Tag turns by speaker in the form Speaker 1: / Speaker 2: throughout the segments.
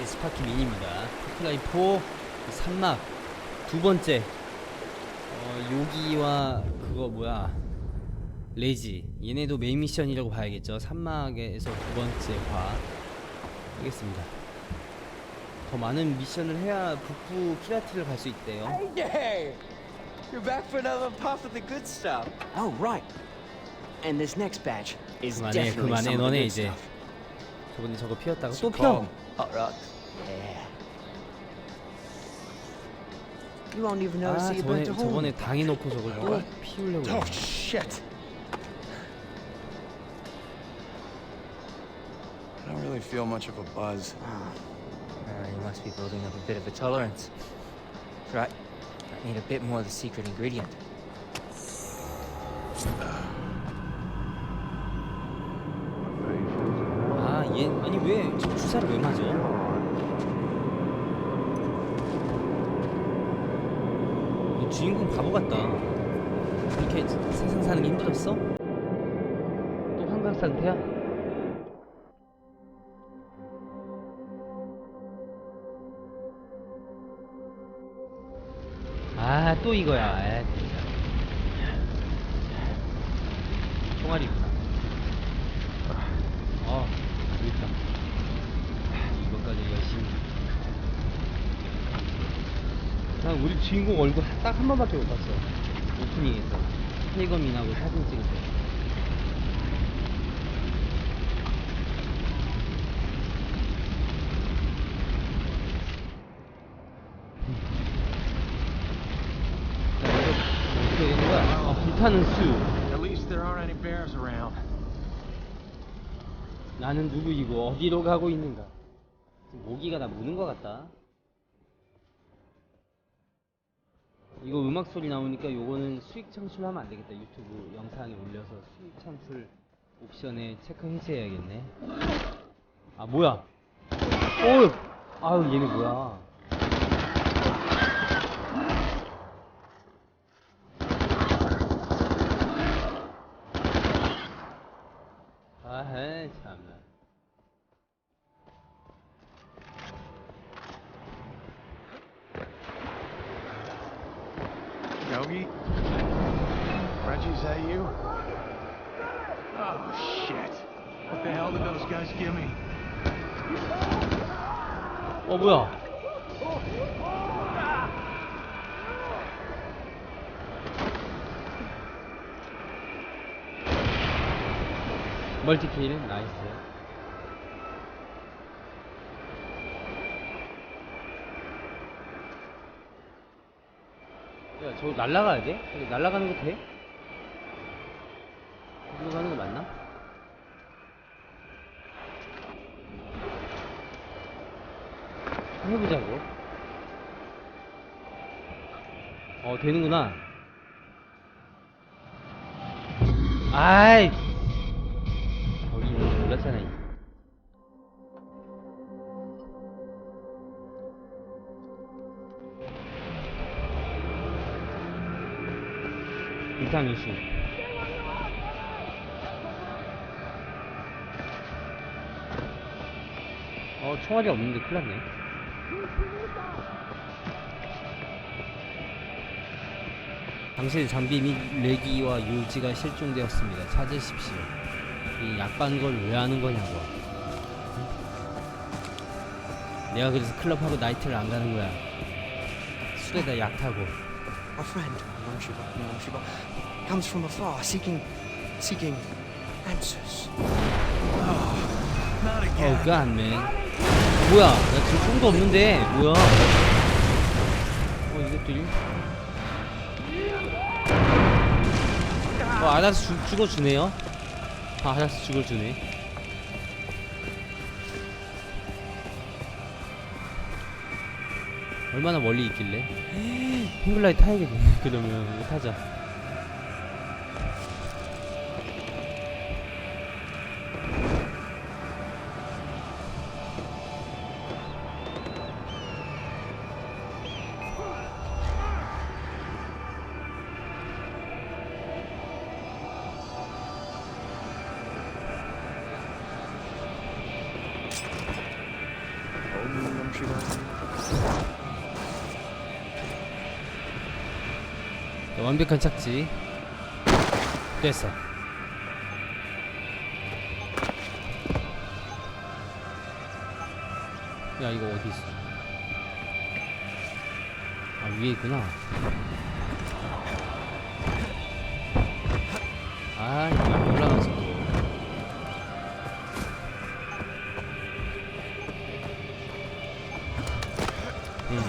Speaker 1: 여기까지 스파키 민입니다. 파크라이 4 산막 두 번째 어, 요기와 그거 뭐야 레지 얘네도 메인 미션이라고 봐야겠죠. 산막에서 두 번째 화 하겠습니다. 더 많은 미션을 해야 북부 키라티를 갈 수 있대요.
Speaker 2: Hey! You're back for another puff of the good stuff.
Speaker 3: Oh, right. And this next batch is
Speaker 1: 그만해,
Speaker 3: definitely
Speaker 1: 그만해,
Speaker 3: some of the
Speaker 1: 너네
Speaker 3: good
Speaker 1: 이제.
Speaker 3: stuff.
Speaker 1: 저번에 저거 피웠다가
Speaker 2: So
Speaker 1: 또
Speaker 2: calm.
Speaker 1: 펴.
Speaker 2: Hot rocks.
Speaker 3: Yeah. You won't even
Speaker 1: 아
Speaker 3: notice that you
Speaker 1: 저번에
Speaker 3: burnt a hole.
Speaker 1: 저번에 당해놓고 저걸 또
Speaker 2: What?
Speaker 1: 피우려고.
Speaker 2: Oh
Speaker 1: 그래.
Speaker 2: shit! I don't really feel much of a buzz.
Speaker 4: Uh, you must be building up a bit of a tolerance. That's right. I need a bit more of the secret ingredient.
Speaker 1: 아, 얘 아니 왜저 주사를 왜 맞아? 이 주인공 바보 같다. 이렇게 세상 사는 게 힘들었어? 또 환각 상태야? 아, 또 이거야. 아, 진짜. 총알이구나. 어, 재밌다. 이번까지 열심히. 난 우리 주인공 얼굴 딱 한 번밖에 못 봤어. 오프닝에서. 태검인하고 사진 찍을 때. 자, 이거 어떻게 되는 거야? 아, 불타는 수. 나는 누구이고 어디로 가고 있는가? 모기가 나 무는 것 같다. 이거 음악 소리 나오니까 요거는 수익 창출하면 안 되겠다. 유튜브 영상에 올려서 수익 창출 옵션에 체크 해제해야겠네. 아 뭐야? 오, 아유 얘네 뭐야? 아헤 참나.
Speaker 5: Yogi? Reggie, is that you? Oh, shit. What the hell did those guys give me?
Speaker 1: 어 뭐야? 멀티킬 나이스. 야, 저거 날라가야 돼? 날라가는 거 돼? 이리로 가는 거 맞나? 해보자고. 어, 되는구나. 아이! 거기 있는 줄 몰랐잖아. 이. 이상 이슈. 어, 총알이 없는데 큰일 났네. 당신 장비 및 레기와 요지가 실종되었습니다. 찾으십시오. 이 약반 걸 왜 하는 거냐고. 내가 그래서 클럽하고 나이트를 안 가는 거야. 술에다 약 타고.
Speaker 3: A friend, Nam Shiva, Nam Shiva, comes from afar, seeking, seeking answers.
Speaker 5: Not
Speaker 1: 어,
Speaker 5: again.
Speaker 1: 그 안맨. 뭐야? 나 지금 총도 없는데. 뭐야? 어, 이것들이? 어, 알아서 죽, 죽어주네요. 아, 알아서 죽어주네. 얼마나 멀리 있길래? 핑글라이 타야겠네. 그러면 타자. 완벽한 착지. 됐어. 야 이거 어디 있어? 아 위에 있구나. 아 이거 또. 음,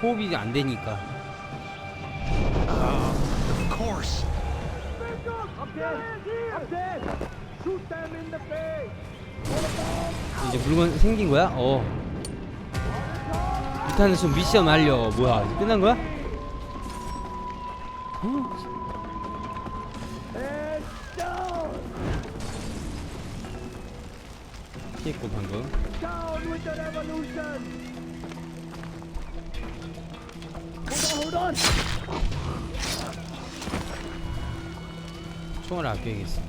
Speaker 1: 호흡이 안 되니까
Speaker 3: course.
Speaker 1: 이제 물건 생긴 거야? 어. 일단은 좀 미션 완료. 뭐야? 끝난 거야? 어? 피했고 방금. 총을 아껴야겠어.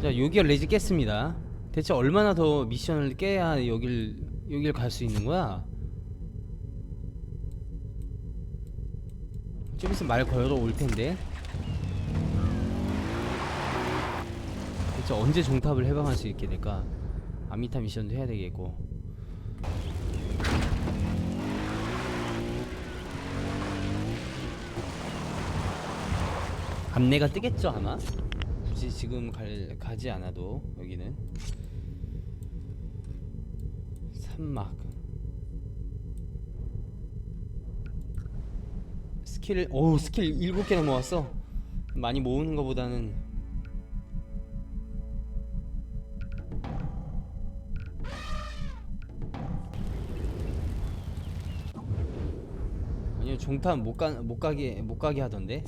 Speaker 1: 자, 여기가 레지 깼습니다. 대체 얼마나 더 미션을 깨야 여길 여길 갈 수 있는 거야? 좀 있으면 말 걸어 올 텐데. 대체 언제 종탑을 해방할 수 있게 될까? 아미타 미션도 해야 되겠고. 안내가 뜨겠죠 아마? 굳이 지금 갈, 가지 않아도 여기는 산막 스킬을 오 스킬 7개나 모았어. 많이 모으는 것보다는. 아니요 종탑 못, 가, 못 가게 못 가게 하던데.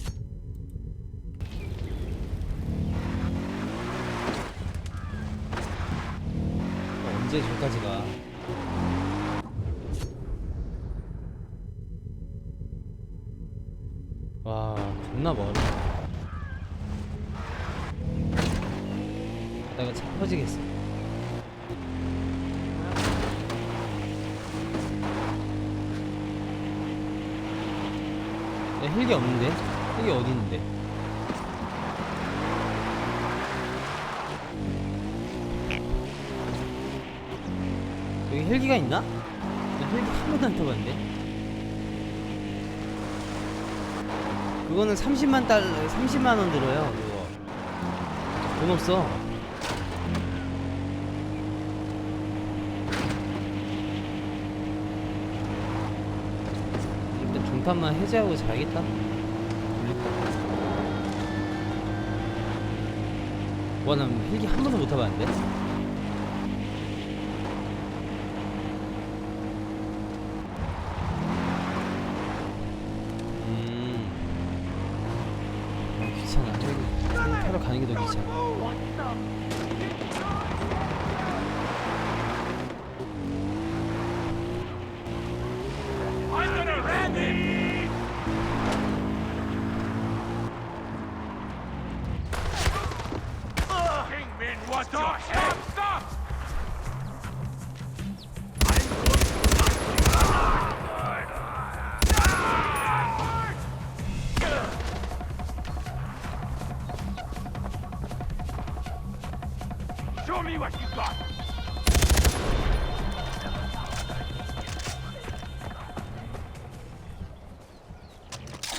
Speaker 1: 언제 저까지 가? 와, 겁나 멀어. 내가 차 터지겠어. 야, 헬기 없는데? 헬기 어디 있는데? 여기 헬기가 있나? 나 헬기 한 번도 안 타봤는데. 그거는 30만 달 30만 원 들어요. 그거. 돈 없어. 일단 종탑만 해제하고 자야겠다. 와, 난 헬기 한 번도 못 타봤는데.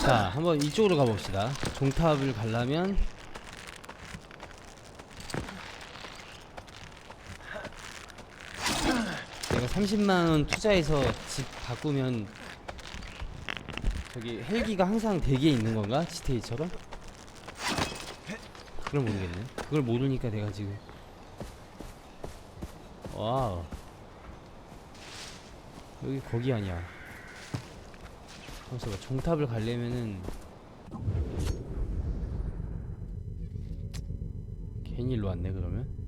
Speaker 1: 자, 한번 이쪽으로 가봅시다. 종탑을 가려면 내가 30만 원 투자해서 집 바꾸면 저기 헬기가 항상 대기에 있는 건가? GTA처럼? 그걸 모르겠네. 그걸 모르니까 내가 지금 와우 여기 거기 아니야. 잠깐만 종탑을 가려면은 괜히 일로 왔네 그러면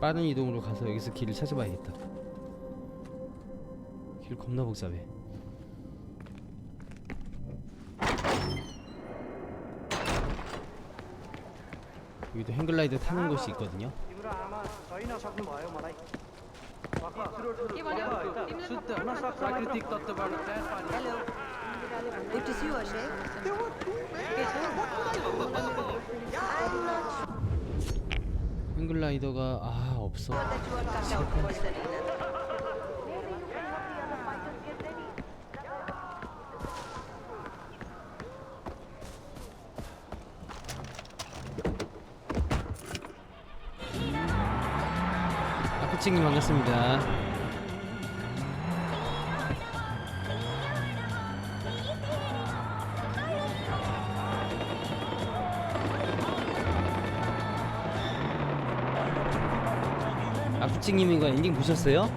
Speaker 1: 빠른 이동으로 가서 여기서 길을 찾아봐야겠다. 길 겁나 복잡해. 여기도 행글라이더 타는 곳이 있거든요. 행글라이더가 아 없어. 아쿠칭님 반갑습니다. 아쿠칭님 이거 엔딩 보셨어요?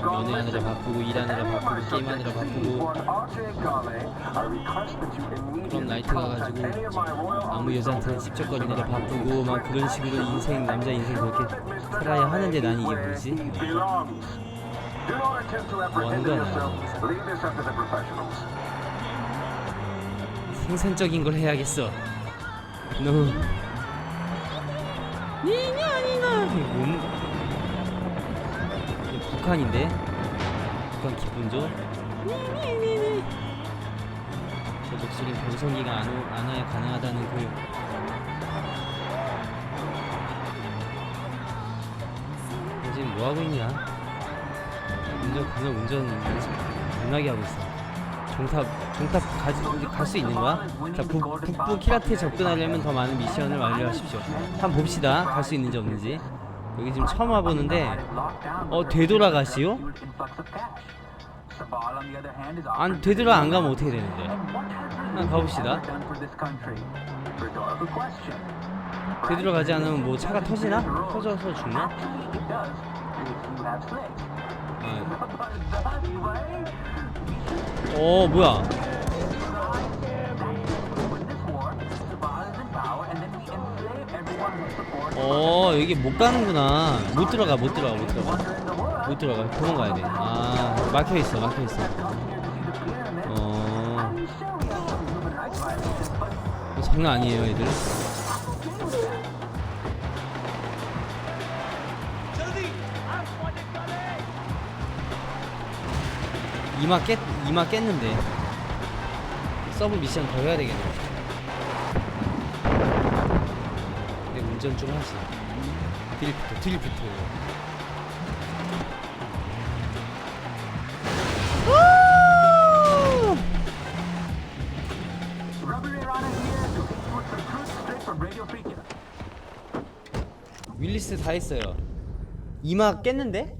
Speaker 1: 연애하느라 바쁘고 일하느라 바쁘고 게임하느라 바쁘고 그럼 나이트 가가지고 아무 여자한테나 찝쩍거리느라 바쁘고 막 그런 식으로 인생 남자 인생 그렇게 살아야 하는데 난 이게 뭐지? 나 생산적인 걸 해야겠어. 너무. 니냐 이게 북한인데 북한 기분조 니니니니 저 목소리 변성기가 안, 오, 안 와야 가능하다는 그너 지금 뭐 하고 있냐? 운전 그냥 운전 연습 겁나게 하고 있어. 종탑 종탑 가지 갈수 있는 거야? 자 북, 북부 키라테 접근하려면 더 많은 미션을 완료하십시오. 한번 봅시다. 갈 수 있는지 없는지. 여기 지금 처음 와보는데 어 되돌아가시오? 안 되돌아 안 가면 어떻게 되는데? 한번 가봅시다. 되돌아가지 않으면 뭐 차가 터지나? 터져서 죽나? 아. 어 뭐야? 어 여기 못 가는구나. 못 들어가 못 들어가 못 들어가 못 들어가 도망가야 돼. 아 막혀 있어 막혀 있어. 어 장난 아니에요 애들. 이마 깼 이마 깼는데 서브 미션 더 해야 되겠네. 운전 좀 하지. 드리프트 드리프트. 윌리스 다 했어요. 이마 깼는데?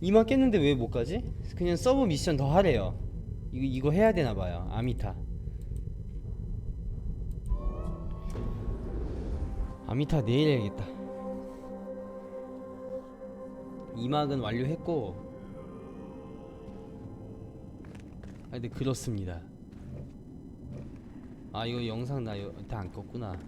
Speaker 1: 이마 깼는데 왜 못 가지? 그냥 서브 미션 더 하래요. 이거 이거 해야 되나 봐요. 아미타. 아미타 내일 해야겠다. 이막은 완료했고. 아 근데 그렇습니다. 아 이거 영상 나 다 안 껐구나.